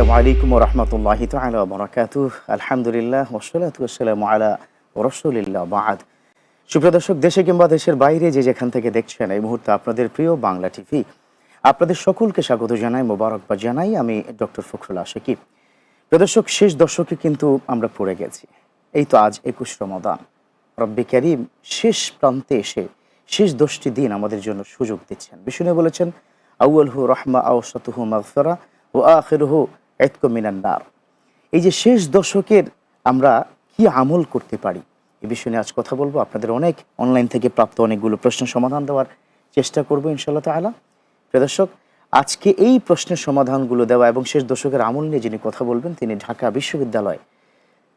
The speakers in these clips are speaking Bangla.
আসসালামু আলাইকুম ওয়া বারাকাতুহু আলহামদুলিল্লাহ আলা রাসূলিল্লাহ বাদ দেশে কিংবা দেশের বাইরে যে যেখান থেকে দেখছেন, এই মুহূর্তে আপনাদের প্রিয় বাংলা টিভি, আপনাদের সকলকে স্বাগত জানাই, মোবারকবাদ জানাই। আমি ডক্টর ফখরুল আশিকি। প্রিয় দর্শক, শেষ দশকে কিন্তু আমরা পড়ে গেছি। এই তো আজ একুশ রমাদান। রব্বি করিম শেষ প্রান্তে এসে শেষ দশটি দিন আমাদের জন্য সুযোগ দিচ্ছেন। বিষ্ণু বলেছেন আউ্লহু রহমা আওসাতুহু মাগফিরা ও আখিরহু এতকো মিনান্নার এই যে শেষ দশকের আমরা কি আমল করতে পারি এই বিষয়ে নিয়ে আজ কথা বলব। আপনাদের অনেক অনলাইন থেকে প্রাপ্ত অনেকগুলো প্রশ্ন সমাধান দেওয়ার চেষ্টা করব ইনশাল্লাহ তালা প্রিয় দর্শক আজকে এই প্রশ্নের সমাধানগুলো দেওয়া এবং শেষ দশকের আমল নিয়ে যিনি কথা বলবেন তিনি ঢাকা বিশ্ববিদ্যালয়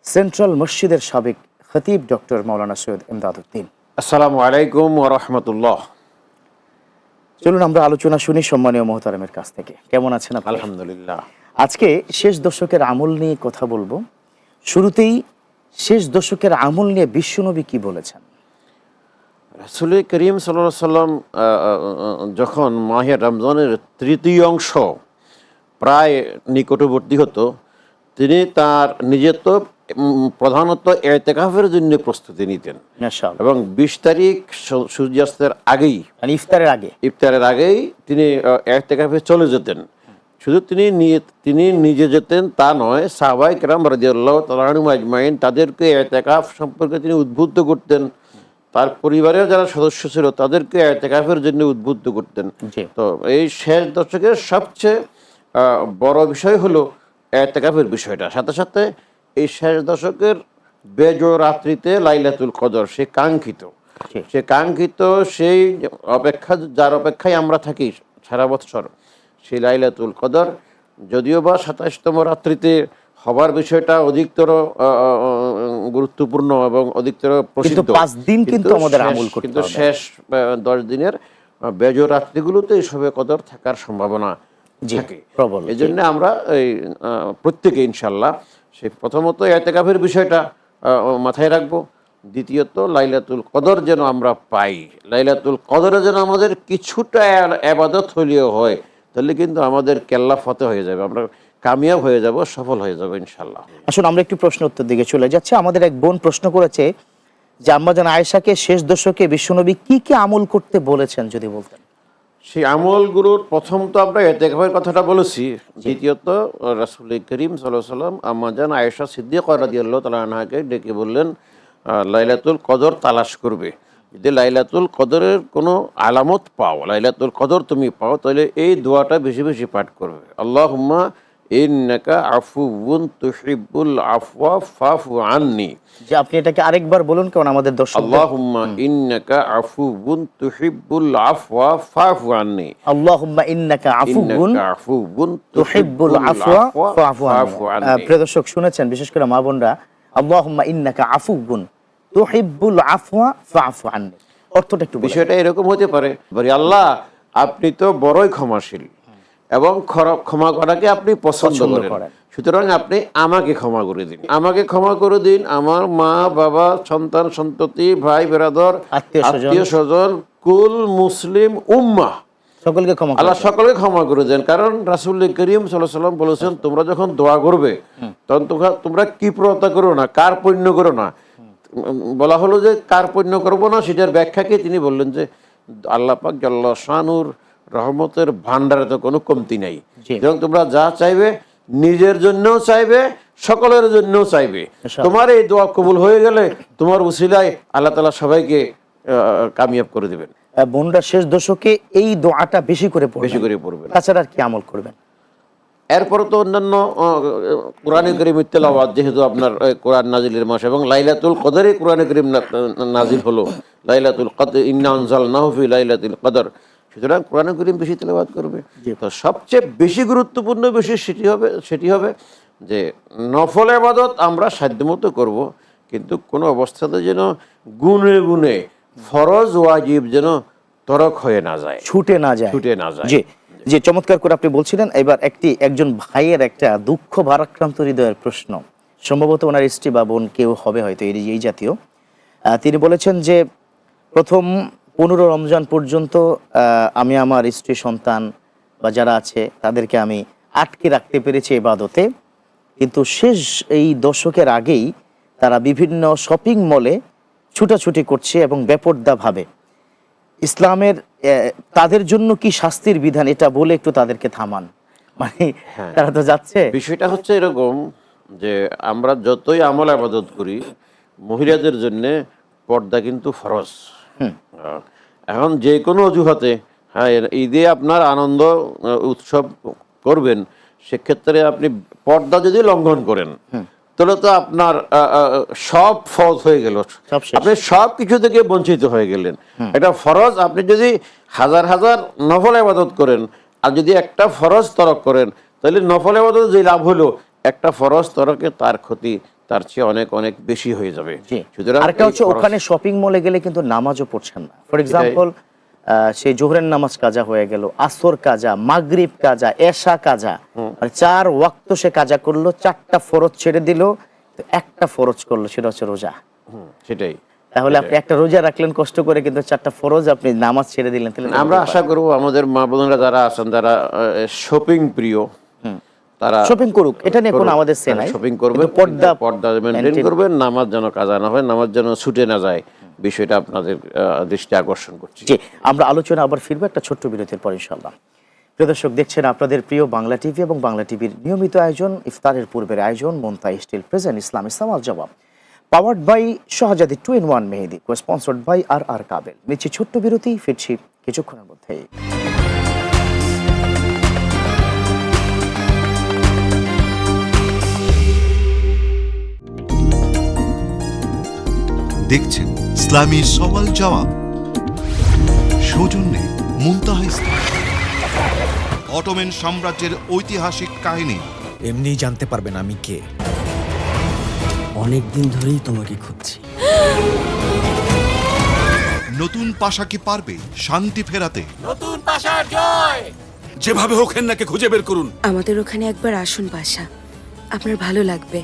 সেন্ট্রাল মসজিদের সাবেক খতিব ডক্টর মৌলানা সৈয়দ এমদাদুদ্দিন আসসালামু আলাইকুম রহমতুল্লাহ। চলুন আমরা আলোচনা শুনি সম্মানীয় মোহতারামের কাছ থেকে। কেমন আছেন আপনি? আলহামদুলিল্লাহ। আজকে শেষ দশকের আমল নিয়ে কথা বলব। শুরুতেই শেষ দশকের আমল নিয়ে বিশ্বনবী কি বলেছেন? রাসুল করিম সাল্লাম যখন মাহের রমজানের তৃতীয় অংশ প্রায় নিকটবর্তী হতো তিনি তার নিজের তো প্রধানত এতেকাফের জন্য প্রস্তুতি নিতেন। এবং বিশ তারিখ সূর্যাস্তের আগেই মানে ইফতারের আগে। ইফতারের আগেই তিনি এতেকাফে চলে যেতেন। শুধু তিনি নিয়ে তিনি নিজে যেতেন তা নয় সাহবাই কেরাম রাজিয়াল্লাহ তালানুম আজমাইন তাদেরকে এতেকাফ সম্পর্কে তিনি উদ্বুদ্ধ করতেন। তার পরিবারের যারা সদস্য ছিল তাদেরকে এতেকাফের জন্য উদ্বুদ্ধ করতেন। তো এই শেষ দশকের সবচেয়ে বড় বিষয় হলো এতেকাফের বিষয়টা। সাথে সাথে এই শেষ দশকের বেজো রাত্রিতে লাইলাতুল কদর সে কাঙ্ক্ষিত। সে কাঙ্ক্ষিত সেই অপেক্ষা যার অপেক্ষায় আমরা থাকি সারা বছর। সেই লাইলাতুল কদর। যদিও বা সাতাশতম রাত্রিতে হবার বিষয়টা অধিকতর গুরুত্বপূর্ণ এবং অধিকতর প্রসিদ্ধ। পাঁচ দিন কিন্তু আমাদের শেষ- আমল কিন্তু শেষ দশ দিনের বেজো রাত্রিগুলোতে এসবে কদর থাকার সম্ভাবনা থাকে। এই জন্য আমরা এই প্রত্যেকে ইনশাল্লাহ সেই প্রথমত এতেকাফের বিষয়টা মাথায় রাখব। দ্বিতীয়ত লাইলাতুল কদর যেন আমরা পাই। লাইলাতুল কদরে যেন আমাদের কিছুটা আবাদত হলেও হয়। তাহলে কিন্তু আমাদের কেল্লা ফতে হয়ে যাবে আমরা কামিয়াব হয়ে যাব সফল হয়ে যাব ইনশাল্লাহ আসুন আমরা একটু প্রশ্ন উত্তর দিকে চলে যাচ্ছি। আমাদের এক বোন প্রশ্ন করেছে যে আম্মাজান আয়েশাকে শেষ দশকে বিশ্বনবী কি কি আমল করতে বলেছেন যদি বলতেন? সেই আমলগুলোর প্রথম তো আমরা এতেকাফের কথাটা বলেছি। দ্বিতীয়ত রাসুল করিম সাল্লাহ সাল্লাম আমাজান আয়েশা সিদ্দিক রাদিয়াল্লাহু তাআলা আনহাকে ডেকে বললেন লাইলাতুল কদর তালাশ করবে। যদি লাইলাতুল কদরের কোনো আলামত পাও লাইলাতুল কদর তুমি পাও তাহলে এই দোয়াটা বেশি বেশি পাঠ করবে। আল্লাহুম্মা ইন্নাকা আফওয়া ফাফু আননি। যে আপনি এটাকে আরেকবার বলুন কারণ আমাদের দর্শক আল্লাহুম্মা ইন্নাকা আফওয়া ফাফু আননি। আল্লাহুম্মা ইন্নাকা আফওয়া ফাফু আননি। প্রিয় দর্শক শুনেছেন বিশেষ করে মা বোনরা আল্লাহুম্মা ইন্নাকা আফুগুন আফওয়া আননি। অর্থটা একটু বিষয়টা এরকম হতে পারে। বলি আল্লাহ আপনি তো বড়ই ক্ষমাশীল এবং ক্ষমা করাকে আপনি পছন্দ করেন। সুতরাং আপনি আমাকে ক্ষমা করে দিন। আমাকে ক্ষমা করে দিন। আমার মা বাবা সন্তান সন্ততি ভাই বেরাদর আত্মীয়-স্বজন। কুল মুসলিম উম্মা সকলকে ক্ষমা আল্লাহ। সকলকে ক্ষমা করে দেন। কারণ রাসুল করিম সাল্লাহ সাল্লাম বলেছেন তোমরা যখন দোয়া করবে তখন তোমরা- তোমরা কি প্রতা করো না? কার পুণ্য করো না? বলা হলো যে কার পুণ্য করব না সেটার ব্যাখ্যাকে তিনি বললেন যে আল্লাহ পাক জল্লা শানুর রহমতের ভান্ডারে তো কোনো কমতি নাই। এবং তোমরা যা চাইবে নিজের জন্যও চাইবে সকলের জন্যও চাইবে। তোমার এই দোয়া কবুল হয়ে গেলে তোমার উসিলায় আল্লাহ তালা সবাইকে কামিয়াব করে দেবেন। বোনরা শেষ দশকে এই দোয়াটা বেশি করে বেশি করে পড়বেন। তাছাড়া আর কি আমল করবেন? এরপরে তো অন্যান্য কোরআন করিম তেলাওয়াত যেহেতু আপনার কোরআন নাজিলের মাস এবং লাইলাতুল কদরে কোরআন করিম নাজিল হলো। লাইলাতুল কদর ইন্না আনজাল নাহফি লাইলাতুল কদর। সুতরাং কোরআন করিম বেশি তেলাওয়াত করবে। তো সবচেয়ে বেশি গুরুত্বপূর্ণ বিষয় সেটি হবে সেটি হবে যে নফল আবাদত আমরা সাধ্যমতো করব কিন্তু কোনো অবস্থাতে যেন গুনে গুনে ফরজ ওয়াজিব যেন তরক হয়ে না যায়। ছুটে না যায়। ছুটে না যায়। যে চমৎকার করে আপনি বলছিলেন, এবার একটি একজন ভাইয়ের একটা দুঃখ ভারাক্রান্ত হৃদয়ের প্রশ্ন। সম্ভবত ওনার স্ত্রী বা বোন কেউ হবে হয়তো, এই এই জাতীয়। তিনি বলেছেন যে, প্রথম পনেরো রমজান পর্যন্ত আমি আমার স্ত্রী, সন্তান বা যারা আছে, তাদেরকে আমি আটকে রাখতে পেরেছি এবাদতে। কিন্তু শেষ এই দশকের আগেই তারা বিভিন্ন শপিং মলে ছুটাছুটি করছে এবং বেপর্দাভাবে। ইসলামের তাদের জন্য কি শাস্তির বিধান এটা বলে একটু তাদেরকে থামান। মানে তারা তো যাচ্ছে। বিষয়টা হচ্ছে এরকম যে আমরা যতই আমল আবাদত করি মহিলাদের জন্য পর্দা কিন্তু ফরজ। এখন যে কোনো অজুহাতে হ্যাঁ ঈদে আপনার আনন্দ উৎসব করবেন সেক্ষেত্রে আপনি পর্দা যদি লঙ্ঘন করেন তাহলে তো আপনার সব ফরজ হয়ে গেল। আপনি সব কিছু থেকে বঞ্চিত হয়ে গেলেন। এটা ফরজ আপনি যদি হাজার হাজার নফল আবাদত করেন আর যদি একটা ফরজ তরক করেন তাহলে নফল আবাদত যে লাভ হলো একটা ফরজ তরকে তার ক্ষতি তার চেয়ে অনেক অনেক বেশি হয়ে যাবে। সুতরাং আরেকটা হচ্ছে ওখানে শপিং মলে গেলে কিন্তু নামাজও পড়ছেন না। ফর এক্সাম্পল সেই জোহরের নামাজ কাজা হয়ে গেল আসর কাজা মাগরিব কাজা এশা কাজা। মানে চার ওয়াক্ত সে কাজা করল চারটা ফরজ ছেড়ে দিল একটা ফরজ করল সেটা হচ্ছে রোজা। সেটাই। তাহলে আপনি একটা রোজা রাখলেন কষ্ট করে কিন্তু চারটা ফরজ আপনি নামাজ ছেড়ে দিলেন তাহলে আমরা আশা করব আমাদের মা বোনেরা যারা আছেন যারা শপিং প্রিয় তারা শপিং করুক এটা নিয়ে কোনো আমাদের সে নাই শপিং কিন্তু পর্দা পর্দা মেনটেন করবেন নামাজ যেন কাজা না হয় নামাজ যেন ছুটে না যায়। বিষয়টা আপনাদের দৃষ্টি আকর্ষণ করছি। জি, আমরা আলোচনা, আবার ফিরবো একটা ছোট্ট বিরতির পর ইনশাল্লাহ প্রিয় দর্শক, দেখছেন আপনাদের প্রিয় বাংলা টিভি এবং বাংলা টিভির নিয়মিত আয়োজন, ইফতারের পূর্বের আয়োজন, মন্তাই স্টিল প্রেজেন্ট, ইসলাম ইসলাম আল জবাব। Powered by Shahzadi two in one Mehedi co sponsored by R R Kabel. নিচ্ছি ছোট্ট বিরতি, ফিরছি কিছুক্ষণের মধ্যেই। দেখছেন ইসলামী সওয়াল জবাব। সৌজন্যে মুনতাহা ইসলাম। অটোমেন সাম্রাজ্যের ঐতিহাসিক কাহিনী। এমনিই জানতে পারবেন আমি কে। অনেক দিন ধরেই তোমাকে খুঁজছি। নতুন পাশা কি পারবে শান্তি ফেরাতে? নতুন পাশার জয়! যেভাবে হোক হেন্নাকে খুঁজে বের করুন। আমাদের ওখানে একবার আসুন বাসা আপনার ভালো লাগবে।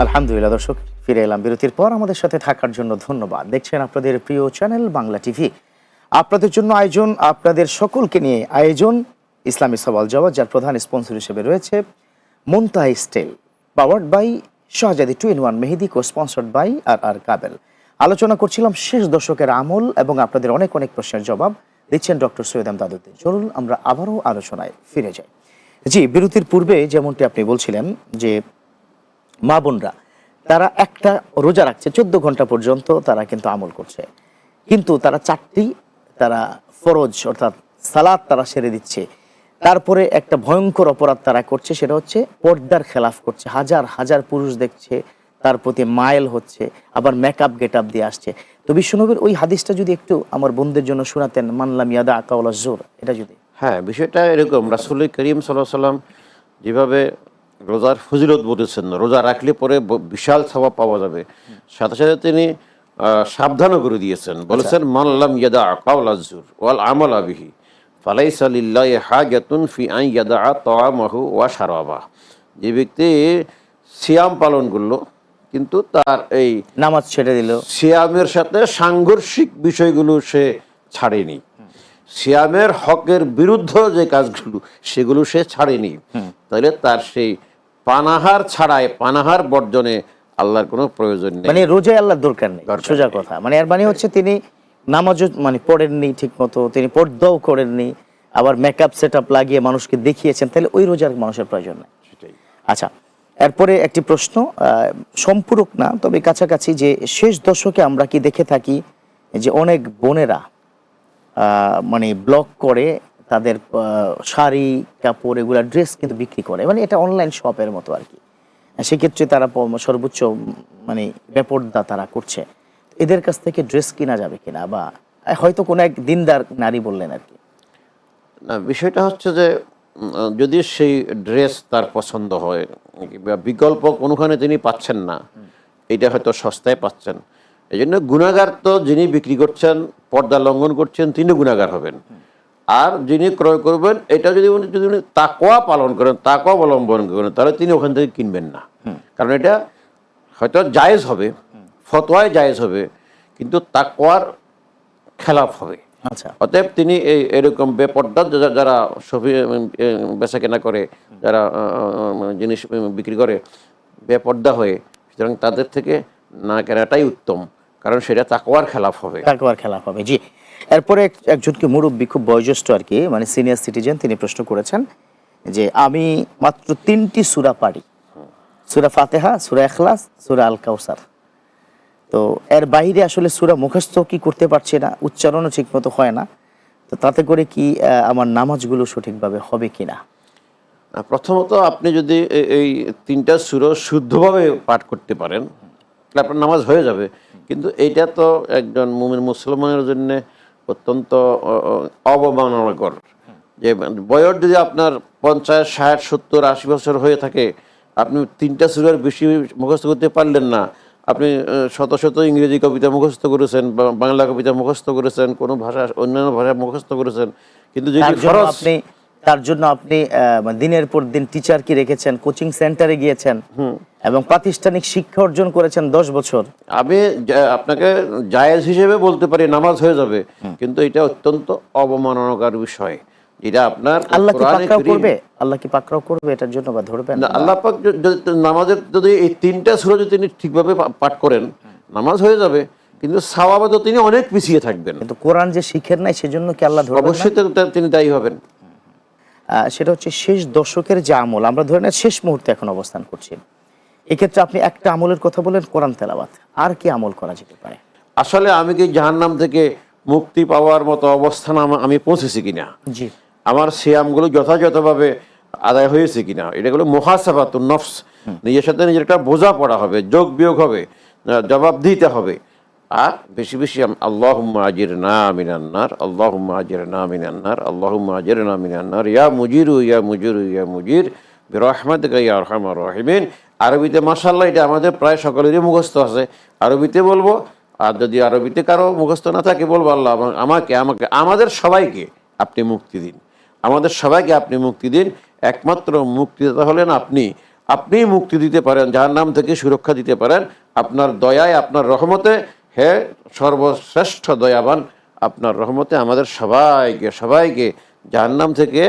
আলহামদুলিল্লাহ, দর্শক, ফিরে এলাম বিরতির পর। আমাদের সাথে থাকার জন্য ধন্যবাদ। দেখছেন আপনাদের প্রিয় চ্যানেল বাংলা টিভি। আপনাদের জন্য আয়োজন, আপনাদের সকলকে নিয়ে আয়োজন ইসলামী সওয়াল জবাব, যার প্রধান স্পন্সর হিসেবে রয়েছে Muntaha steel, powered by Shahzadi two in one Mehedi co sponsored by R R Kabel. আলোচনা করছিলাম শেষ দশকের আমল এবং আপনাদের অনেক অনেক প্রশ্নের জবাব। দিচ্ছেন ডক্টর সৈয়দ আমদাদুদ্দিন চলুন আমরা আবারও আলোচনায় ফিরে যাই। জি, বিরতির পূর্বে যেমনটি আপনি বলছিলেন যে মা বোনরা, তারা একটা রোজা রাখছে, চোদ্দ ঘণ্টা পর্যন্ত তারা কিন্তু আমল করছে। কিন্তু তারা চারটি, তারা ফরজ, অর্থাৎ সালাদ তারা সেরে দিচ্ছে। তারপরে একটা ভয়ঙ্কর অপরাধ তারা করছে, সেটা হচ্ছে পর্দার খেলাফ করছে। হাজার হাজার পুরুষ দেখছে, তার প্রতি মাইল হচ্ছে, আবার মেকআপ গেট আপ দিয়ে আসছে। তো বিশ্বনবীর ওই হাদিসটা যদি একটু আমার বোনদের জন্য শোনাতেন, মানলাম ইয়াদা আকাউলা জোর এটা যদি হ্যাঁ বিষয়টা এরকম। রাসুল করিম সাল্লাহ সাল্লাম যেভাবে রোজার ফজিলত বলেছেন রোজা রাখলে পরে বিশাল স্বভাব পাওয়া যাবে। সাথে সাথে তিনি সাবধানও করে দিয়েছেন। বলেছেন মানলাম ইয়াদা আকাউল আজুর ওয়াল আমল আবিহি ফালাইসা লিল্লাহি হাজাতুন ফি আন ইয়াদা তাআমাহু ওয়া শারাবা। যে ব্যক্তি সিয়াম পালন করল কিন্তু তার এই নামাজ ছেড়ে দিল। সিয়ামের সাথে সাংঘর্ষিক বিষয়গুলো সে ছাড়েনি। সিয়ামের হকের বিরুদ্ধ যে কাজগুলো সেগুলো সে ছাড়েনি। তাহলে তার সেই পানাহার ছাড়ায় পানাহার বর্জনে আল্লাহর কোনো প্রয়োজন নেই। মানে রোজায় আল্লাহর দরকার নেই সোজা কথা। মানে এর মানে হচ্ছে তিনি নামাজও মানে পড়েননি ঠিক মতো তিনি পর্দাও করেননি আবার মেকআপ সেট আপ লাগিয়ে মানুষকে দেখিয়েছেন তাহলে ওই রোজার মানুষের প্রয়োজন নেই। আচ্ছা এরপরে একটি প্রশ্ন সম্পূরক না তবে কাছাকাছি যে শেষ দশকে আমরা কি দেখে থাকি যে অনেক বোনেরা মানে ব্লক করে তাদের শাড়ি, কাপড়, এগুলা ড্রেস কিন্তু বিক্রি করে। মানে এটা অনলাইন শপের মতো আর কি। সেক্ষেত্রে তারা সর্বোচ্চ মানে বেপর্দা তারা করছে। এদের কাছ থেকে ড্রেস কিনা যাবে কিনা বা হয়তো কোনো এক দিনদার নারী বললেন আর কি। না, বিষয়টা হচ্ছে যে যদি সেই ড্রেস তার পছন্দ হয় বিকল্প কোনোখানে তিনি পাচ্ছেন না, এটা হয়তো সস্তায় পাচ্ছেন। এই জন্য গুণাগার তো যিনি বিক্রি করছেন, পর্দা লঙ্ঘন করছেন তিনি গুণাগার হবেন। আর যিনি ক্রয় করবেন এটা যদি উনি যদি উনি তাকোয়া পালন করেন তাকোয়া অবলম্বন করেন তাহলে তিনি ওখান থেকে কিনবেন না। কারণ এটা হয়তো জায়েজ হবে ফতোয়ায় জায়েজ হবে কিন্তু তাকোয়ার খেলাফ হবে। আচ্ছা। অতএব তিনি এই এরকম বেপর্দা যারা- সফি বেচা কেনা করে যারা আহ, জিনিস বিক্রি করে বেপর্দা হয়ে সুতরাং তাদের থেকে না কেনাটাই উত্তম কারণ সেটা তাকোয়ার খেলাফ হবে। তাকোয়ার খেলাফ হবে জি। এরপরে এক- একজনকে মুরব্বী, খুব বয়োজ্যেষ্ঠ আর কি মানে সিনিয়র সিটিজেন তিনি প্রশ্ন করেছেন যে, আমি মাত্র তিনটি সুরা পারি সুরা ফাতেহা, সুরা এখলাস সুরা আল কাউসার তো এর বাইরে আসলে সুরা মুখস্থ কি করতে পারছে না, উচ্চারণও ঠিক মতো হয় না। তো তাতে করে কি আমার নামাজগুলো সঠিকভাবে হবে কি না? প্রথমত আপনি যদি এই তিনটা সুর শুদ্ধভাবে পাঠ করতে পারেন, তাহলে আপনার নামাজ হয়ে যাবে। কিন্তু এইটা তো একজন মুমিন মুসলমানের জন্য অত্যন্ত অবমাননাকর। যে বয়স যদি আপনার পঞ্চাশ ষাট সত্তর আশি বছর হয়ে থাকে আপনি তিনটা সুরের বেশি মুখস্থ করতে পারলেন না। আপনি শত শত ইংরেজি কবিতা মুখস্থ করেছেন বা- বাংলা কবিতা মুখস্থ করেছেন কোনো ভাষা অন্যান্য ভাষা মুখস্থ করেছেন। কিন্তু যদি আপনি তার জন্য আপনি মানে দিনের পর দিন টিচার কি রেখেছেন কোচিং সেন্টারে গিয়েছেন এবং প্রাতিষ্ঠানিক শিক্ষা অর্জন করেছেন দশ বছর। আমি আপনাকে জায়েজ হিসেবে বলতে পারি নামাজ হয়ে যাবে কিন্তু এটা অত্যন্ত অবমাননাকার বিষয়। এটা আপনার আল্লাহ কি পাকড়াও করবে? আল্লাহ কি পাকড়াও করবে? এটার জন্য বা ধরবেন না, আল্লাহ পাক নামাজের যদি এই তিনটা সুরা যদি তিনি ঠিকভাবে পাঠ করেন নামাজ হয়ে যাবে কিন্তু তিনি অনেক পিছিয়ে থাকবেন। কিন্তু কোরআন যে শিখেন নাই সেজন্য কি আল্লাহ অবশ্যই তিনি দায়ী হবেন। সেটা হচ্ছে শেষ দশকের যে আমল। আমরা ধরে নেন শেষ মুহূর্তে এখন অবস্থান করছি। এক্ষেত্রে আপনি একটা আমলের কথা বলেন কোরআন তেলাওয়াত। আর কি আমল করা যেতে পারে? আসলে আমি কি জাহান্নাম থেকে মুক্তি পাওয়ার মতো অবস্থান আমা- পৌঁছেছি কিনা? জি। আমার সিয়ামগুলো যথাযথভাবে আদায় হয়েছে কিনা? এটা এটাগুলো মহাসাবাত নফস। নিজের সাথে নিজের একটা বোঝা পড়া হবে যোগ বিয়োগ হবে জবাব দিতে হবে। আর বেশি বেশি আল্লাহ আজির না মিনান্নার আল্লাহ আজির না মিনান্নার আল্লাহ আজির না মিনান্নার ইয়া মুজিরু ইয়া মুজিরু, ইয়া মুজির রহমত ইয়া রহমান রহিমিন। আরবিতে মাসাল্লাহ এটা আমাদের প্রায় সকলেরই মুখস্থ আছে। আরবিতে বলব, আর যদি আরবিতে কারও মুখস্থ না থাকে, বলব আল্লাহ আমাকে আমাকে, আমাদের সবাইকে আপনি মুক্তি দিন। আমাদের সবাইকে আপনি মুক্তি দিন। একমাত্র মুক্তিদাতা হলেন আপনি। আপনিই মুক্তি দিতে পারেন যার নাম থেকে সুরক্ষা দিতে পারেন। আপনার দয়ায়, আপনার রহমতে হে সর্বশ্রেষ্ঠ দয়াবান আপনার রহমতে আমাদের সবাইকে সবাইকে যার নাম থেকে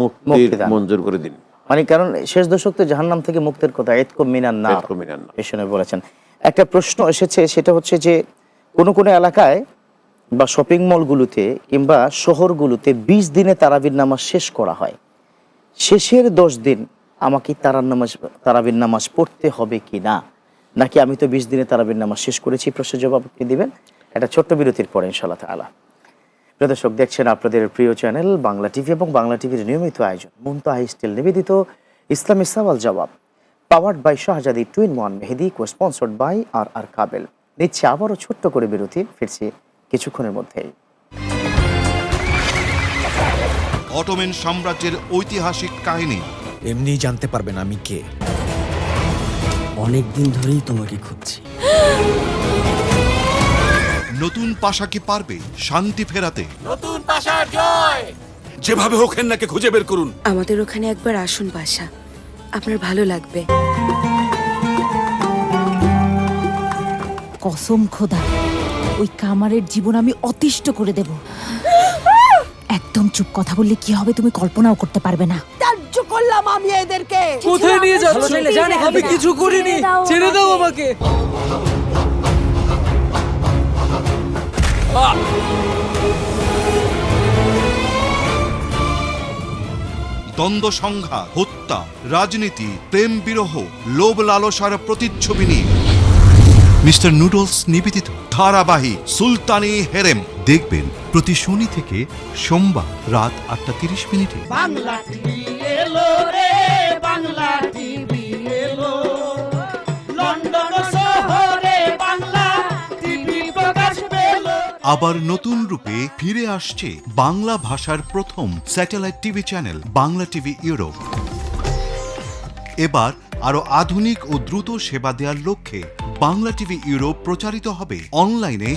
মুক্তির মুক্তি মঞ্জুর করে দিন। মানে কারণ শেষ দশক তো জাহান্নাম থেকে মুক্তির কথা এতকম মিনান না। এই বলেছেন। একটা প্রশ্ন এসেছে সেটা হচ্ছে যে কোন কোন এলাকায় বা শপিং মলগুলোতে কিংবা শহরগুলোতে বিশ দিনে তারাবির নামাজ শেষ করা হয়। শেষের দশ দিন আমাকে তারার নামাজ তারাবির নামাজ পড়তে হবে কি না নাকি আমি তো বিশ দিনে তারাবির নামাজ শেষ করেছি? প্রশ্নের জবাব আপনি দিবেন? একটা ছোট্ট বিরতির পরে ইনশাল্লাহ তালা প্রিয় দর্শক দেখছেন আপনাদের প্রিয় চ্যানেল বাংলা টিভি এবং বাংলা টিভির নিয়মিত আয়োজন মুন্তা স্টিল নিবেদিত ইসলামী সওয়াল জবাব powered by Shahzadi two in one Mehedi co sponsored by R R Kabel. নিচ্ছে আবারও ছোট্ট করে বিরতি ফিরছি কিছুক্ষণের মধ্যেই। অটোমেন সাম্রাজ্যের ঐতিহাসিক কাহিনী। এমনি জানতে পারবেন আমি কে। অনেক দিন ধরেই তোমাকে খুঁজছি। নতুন পাশা কি পারবে শান্তি ফেরাতে? নতুন পাশার জয়! যেভাবে হোক হেন্নাকে খুঁজে বের করুন। আমাদের ওখানে একবার আসুন বাসা আপনার ভালো লাগবে। কসম খোদা ওই কামারের জীবন আমি অতিষ্ঠ করে দেব। একদম চুপ কথা বললে কি হবে তুমি কল্পনাও করতে পারবে না। করলাম আমি এদেরকে। কোথায় নিয়ে যাচ্ছ? আমি কিছু করিনি। ছেড়ে দাও আমাকে। দ্বন্দ্ব সংঘাত হত্যা রাজনীতি প্রেম বিরহ লোভ লালসার প্রতিচ্ছবি নিয়ে। মিস্টার নুডলস নিবেদিত। ধারাবাহিক সুলতানি হেরেম। দেখবেন প্রতি শনি থেকে সোমবার রাত আটটা তিরিশ মিনিটে। আবার নতুন রূপে ফিরে আসছে বাংলা ভাষার প্রথম satellite TV channel, Bangla TV Europe. এবার আরও আধুনিক ও দ্রুত সেবা দেওয়ার লক্ষ্যে বাংলা টিভি ইউরোপ প্রচারিত হবে অনলাইনে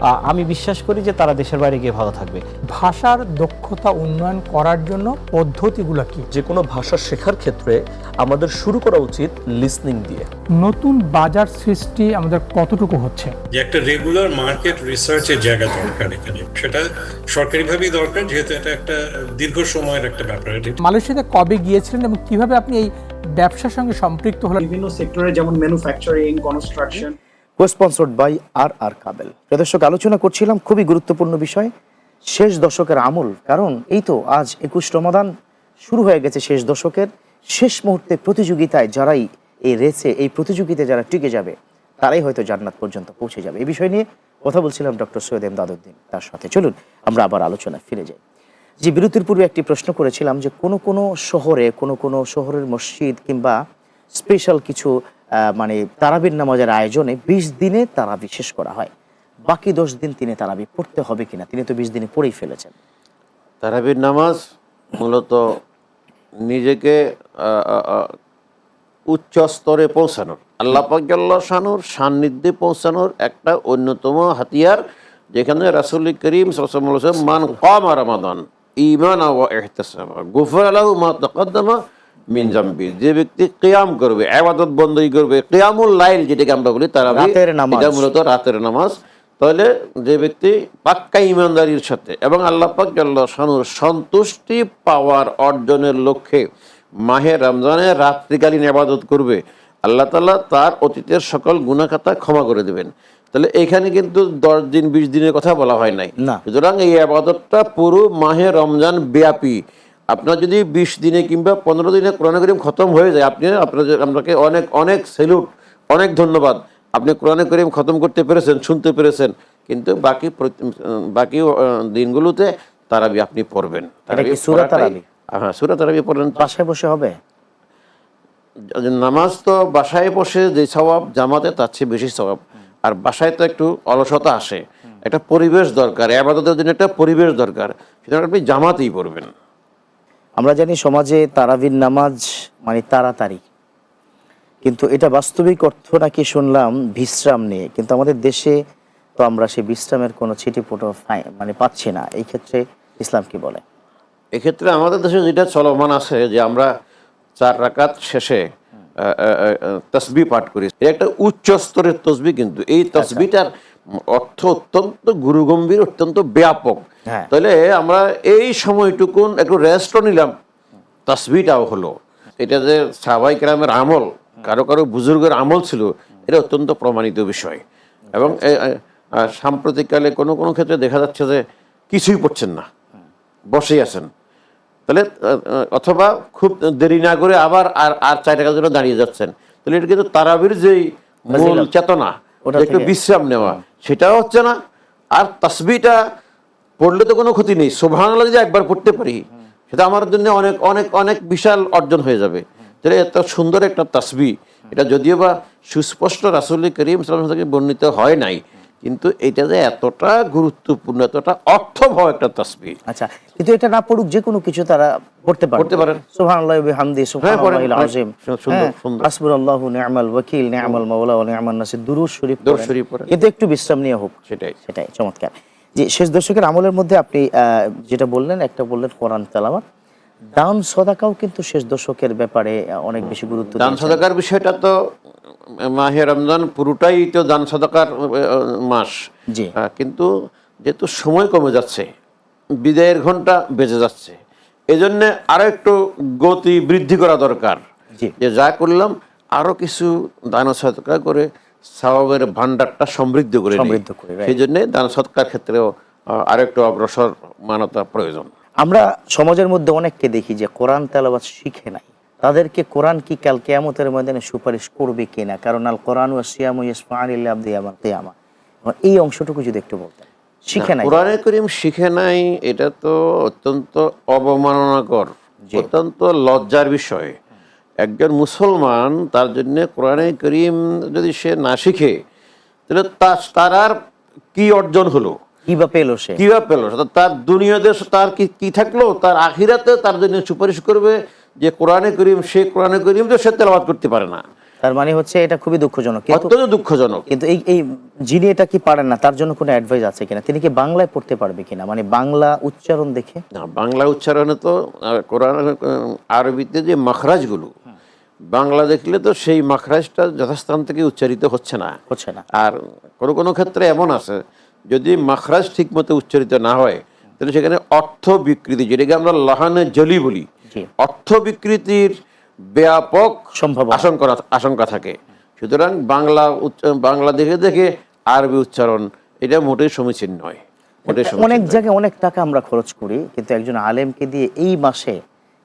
আমি বিশ্বাস করি যে তারা দেশের বাইরে গিয়ে ভালো থাকবে। ভাষার দক্ষতা উন্নয়ন করার জন্য পদ্ধতিগুলো কি? যে কোনো ভাষা শেখার ক্ষেত্রে আমাদের শুরু করা উচিত লিসনিং দিয়ে। নতুন বাজার সৃষ্টি আমাদের কতটুকু হচ্ছে? যে একটা রেগুলার মার্কেট রিসার্চের জায়গা দরকার এখানে। সেটা সরকারিভাবেই দরকার যেহেতু এটা একটা দীর্ঘ সময়ের একটা ব্যাপার। এটা মালয়েশিয়াতে কবে গিয়েছিলেন এবং কীভাবে আপনি এই ব্যবসার সঙ্গে সম্পৃক্ত হলেন? বিভিন্ন সেক্টরে যেমন manufacturing construction sponsored by R R Kabel প্রদর্শক আলোচনা করছিলাম খুবই গুরুত্বপূর্ণ বিষয়, শেষ দশকের আমল। কারণ এই তো আজ একুশ রমাদান, শুরু হয়ে গেছে শেষ দশকের। শেষ মুহূর্তে প্রতিযোগিতায় যারাই এই রেসে, এই প্রতিযোগিতায় যারা টিকে যাবে, তারাই হয়তো জান্নাত পর্যন্ত পৌঁছে যাবে। এই বিষয় নিয়ে কথা বলছিলাম ডক্টর সৈয়দ এমদাদুদ্দিন তার সাথে। চলুন, আমরা আবার আলোচনায় ফিরে যাই। যে বিরতির পূর্বে একটি প্রশ্ন করেছিলাম যে কোনো কোনো শহরে, কোনো কোনো শহরের মসজিদ কিংবা স্পেশাল কিছু মানে তারাবির নামাজের আয়োজনে বিশ দিনে তারাবি শেষ করা হয়। বাকি দশ দিন তিনি তারাবি পড়তে হবে কিনা, তিনি তো বিশ দিনে পড়েই ফেলেছেন। তারাবির নামাজ মূলত নিজেকে উচ্চ স্তরে পৌঁছানোর, আল্লাহ পাকাল্লা শানুর সান্নিধ্যে পৌঁছানোর একটা অন্যতম হাতিয়ার, যেখানে রাসুল করিম সাল্লাল্লাহু মান কম ইমান গুফর আলাহু মা তাকাদ্দামা মিন জাম্বি। যে ব্যক্তি কিয়াম করবে আবাদত বন্দী করবে কিয়ামুল লাইল যেটাকে আমরা বলি তারা রাতের নামাজ। এটা মূলত রাতের নামাজ। তাহলে যে ব্যক্তি পাক্কা ইমানদারির সাথে এবং আল্লাহ পাক শানুর সন্তুষ্টি পাওয়ার অর্জনের লক্ষ্যে মাহে রমজানের রাত্রিকালীন আবাদত করবে আল্লাহ তাআলা তার অতীতের সকল গুণাখাতা ক্ষমা করে দেবেন। তাহলে এখানে কিন্তু দশ দিন বিশ দিনের কথা বলা হয় নাই। সুতরাং এই আবাদতটা পুরো মাহে রমজান ব্যাপী। আপনার যদি বিশ দিনে কিংবা পনেরো দিনে কোরআন করিম খতম হয়ে যায় আপনি আপনাদের আপনাকে অনেক অনেক সেলুট অনেক ধন্যবাদ। আপনি কোরআন করিম খতম করতে পেরেছেন শুনতে পেরেছেন কিন্তু বাকি বাকি দিনগুলোতে তারাবি আপনি পড়বেন? হ্যাঁ সুরা তারাবি পড়েন। বাসায় বসে হবে? নামাজ তো বাসায় বসে যে স্বভাব জামাতে তার চেয়ে বেশি স্বভাব আর বাসায় তো একটু অলসতা আসে। একটা পরিবেশ দরকার আবাদতের জন্য একটা পরিবেশ দরকার। সুতরাং আপনি জামাতেই পড়বেন। আমরা জানি সমাজে তারাবির নামাজ মানে তাড়াতাড়ি। কিন্তু এটা বাস্তবিক অর্থ নাকি শুনলাম বিশ্রাম নিয়ে কিন্তু আমাদের দেশে তো আমরা সেই বিশ্রামের কোনো ছিটিপুটো ফাই- মানে পাচ্ছি না। এই ক্ষেত্রে ইসলাম কি বলে? এক্ষেত্রে আমাদের দেশে যেটা চলমান আছে যে আমরা চার রাকাত শেষে তসবি পাঠ করি। এটা একটা উচ্চ স্তরের তসবি কিন্তু। এই তসবিটার অর্থ অত্যন্ত গুরুগম্ভীর অত্যন্ত ব্যাপক। হ্যাঁ। তাহলে আমরা এই সময়টুকুন একটু রেস্টও নিলাম। তসবিটাও হলো। এটা যে সাবাই গ্রামের আমল কারও কারও বুজুর্গের আমল ছিল এটা অত্যন্ত প্রমাণিত বিষয়। এবং সাম্প্রতিককালে কোনো কোনো ক্ষেত্রে দেখা যাচ্ছে যে কিছুই পড়ছেন না বসেই আছেন। তাহলে অথবা খুব দেরি না করে আবার আর আর চার টাকার জন্য দাঁড়িয়ে যাচ্ছেন। তাহলে এটা কিন্তু তারাবির যেই মূল চেতনা ওটা একটু বিশ্রাম নেওয়া সেটাও হচ্ছে না। আর তাসবিটা পড়লে তো কোনো ক্ষতি নেই। সোভান যে একবার পড়তে পারি, সেটা আমার জন্য অনেক অনেক অনেক বিশাল অর্জন হয়ে যাবে। যেটা এত সুন্দর একটা তসবি এটা যদিও বা সুস্পষ্ট রাসুল করিম সাল্লাম থেকে বর্ণিত হয় নাই কিন্তু এটা যে এতটা গুরুত্বপূর্ণ এতটা অর্থবহ একটা তাসবি আচ্ছা কিন্তু এটা না পড়ুক যে কোনো কিছু তারা পড়তে পারে পড়তে পারেন। সুবহানাল্লাহি ওয়া বিহামদি সুবহানাল্লাহিল। আযীম সুন্দর, হ্যাঁ, সুন্দর। হাসবুনাল্লাহু নি'মাল ওয়াকিল নি'মাল মাওলা ওয়া নি'মান নাসির দুরূদ শরীফ দুরূদ শরীফ পড়েন। কিন্তু একটু বিশ্রাম নিয়ে হোক সেটাই সেটাই চমৎকার যে শেষ দশকের আমলের মধ্যে আপনি আহ, যেটা বললেন একটা বললেন কোরআন তেলাওয়াত দান সদাকাও কিন্তু শেষ দশকের ব্যাপারে অনেক বেশি গুরুত্ব দান। সদাকার বিষয়টা তো মাহে রমজান পুরোটাই তো দান সদাকার মাস। জি। কিন্তু যেহেতু সময় কমে যাচ্ছে বিদায়ের ঘণ্টা বেজে যাচ্ছে এই জন্যে আরও একটু গতি বৃদ্ধি করা দরকার। যে যা করলাম আরও কিছু দান সদকা করে স্বভাবের ভান্ডারটা সমৃদ্ধ করে সমৃদ্ধ করে, সেই জন্য দান সৎকার ক্ষেত্রেও আরেকটু অগ্রসর মানতা প্রয়োজন। আমরা সমাজের মধ্যে অনেককে দেখি যে কোরআন তেলাওয়াত শিখে নাই। তাদেরকে কোরআন কি কাল কেয়ামতের ময়দানে সুপারিশ করবে কিনা? কারণ আল কোরআন ওয়া সিয়ামু ইয়ামাল কিয়ামা। এই অংশটুকু যদি একটু বলতেন। শিখে নাই। কোরআনে করিম শিখে নাই এটা তো অত্যন্ত অবমাননাকর অত্যন্ত লজ্জার বিষয়। একজন মুসলমান তার জন্য কোরআনে করিম যদি সে না শিখে তাহলে তার তার আর কি অর্জন হলো? কি পেল সে? কি বা পেল তার দুনিয়াতে তার কি কি থাকল? তার আখিরাতে তার জন্য সুপারিশ করবে? যে কোরআনে করিম সে কোরআনে করিম তো সে তেলাওয়াত করতে পারে না। তার মানে হচ্ছে এটা খুবই দুঃখজনক। অত্যন্ত দুঃখজনক। কিন্তু এই এই যিনি এটা কি পারেন না তার জন্য কোনো অ্যাডভাইস আছে কিনা? তিনি কি বাংলায় পড়তে পারবে কিনা? মানে বাংলা উচ্চারণ দেখে? না বাংলা উচ্চারণে তো কোরআন আরবিতে যে মাখরাজগুলো বাংলা দেখলে তো সেই মাখরাজটা যথাস্থান থেকে উচ্চারিত হচ্ছে না। হচ্ছে না। আর কোনো কোনো ক্ষেত্রে এমন আছে যদি মাখরাজ ঠিক মতো উচ্চারিত না হয় তাহলে সেখানে অর্থ বিকৃতি যেটাকে আমরা লাহানে জলি বলি অর্থ বিকৃতির ব্যাপক। আশঙ্কা আশঙ্কা থাকে। সুতরাং বাংলা বাংলা দেখে দেখে আরবি উচ্চারণ এটা মোটেই সমীচীন নয়। অনেক জায়গায় অনেক টাকা আমরা খরচ করি কিন্তু একজন আলেমকে দিয়ে এই মাসে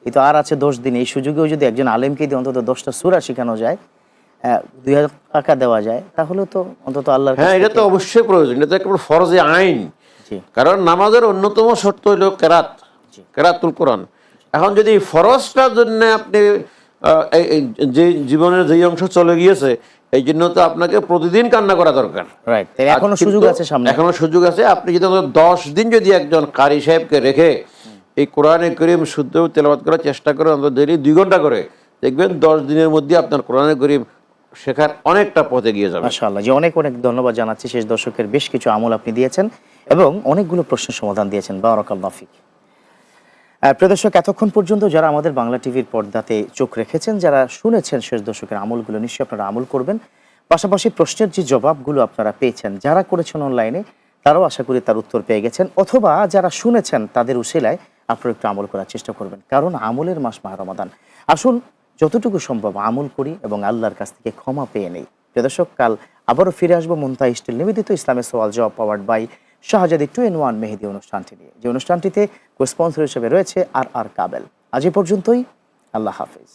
এই তো আর আছে দশ দিন এই সুযোগেও যদি একজন আলেমকে দিয়ে অন্তত দশটা সুরা শেখানো যায় দুই হাজার টাকা দেওয়া যায় তাহলে তো অন্তত আল্লাহ হ্যাঁ এটা তো অবশ্যই প্রয়োজন এটা তো একেবারে ফরজে আইন। কারণ নামাজের অন্যতম শর্ত হলো কেরাত। কেরাতুল কোরআন। এখন যদি ফরজটার জন্য আপনি যে জীবনের যেই অংশ চলে গিয়েছে এই জন্য তো আপনাকে প্রতিদিন কান্না করা দরকার। রাইট এখনও সুযোগ আছে সামনে। এখনও সুযোগ আছে আপনি যদি দশ দিন যদি একজন কারি সাহেবকে রেখে এই কোরআনে করিম শুদ্ধ তেলাবাদ করার চেষ্টা করে অন্তত ডেলি দুই ঘণ্টা করে দেখবেন দশ দিনের মধ্যে আপনার কোরআনে করিম শেখার অনেকটা পথে গিয়ে যাবে। মাশাআল্লাহ যে অনেক অনেক ধন্যবাদ জানাচ্ছি। শেষ দর্শকের বেশ কিছু আমল আপনি দিয়েছেন এবং অনেকগুলো প্রশ্নের সমাধান দিয়েছেন। বারাকাল্লাহ ফিক। প্রিয় এতক্ষণ পর্যন্ত যারা আমাদের বাংলা টিভির পর্দাতে চোখ রেখেছেন, যারা শুনেছেন শেষ দর্শকের আমলগুলো, নিশ্চয়ই আপনারা আমল করবেন। পাশাপাশি প্রশ্নের যে জবাবগুলো আপনারা পেয়েছেন, যারা করেছেন অনলাইনে তারাও আশা করি তার উত্তর পেয়ে গেছেন। অথবা যারা শুনেছেন তাদের উসিলায় আপনারা একটু আমল করার চেষ্টা করবেন, কারণ আমলের মাস মাহ রমাদান। আসুন, যতটুকু সম্ভব আমল করি এবং আল্লাহর কাছ থেকে ক্ষমা পেয়ে নেই। প্রিয় দর্শক, কাল আবারও ফিরে আসব মন্তা স্টিল নিবেদিত ইসলামের সওয়াল জবাব powered by Shahzadi two in one Mehedi অনুষ্ঠানটি নিয়ে। যে অনুষ্ঠানটিতে স্পন্সর হিসেবে রয়েছে আর আর কাবেল। আজ এ পর্যন্তই, আল্লাহ হাফিজ।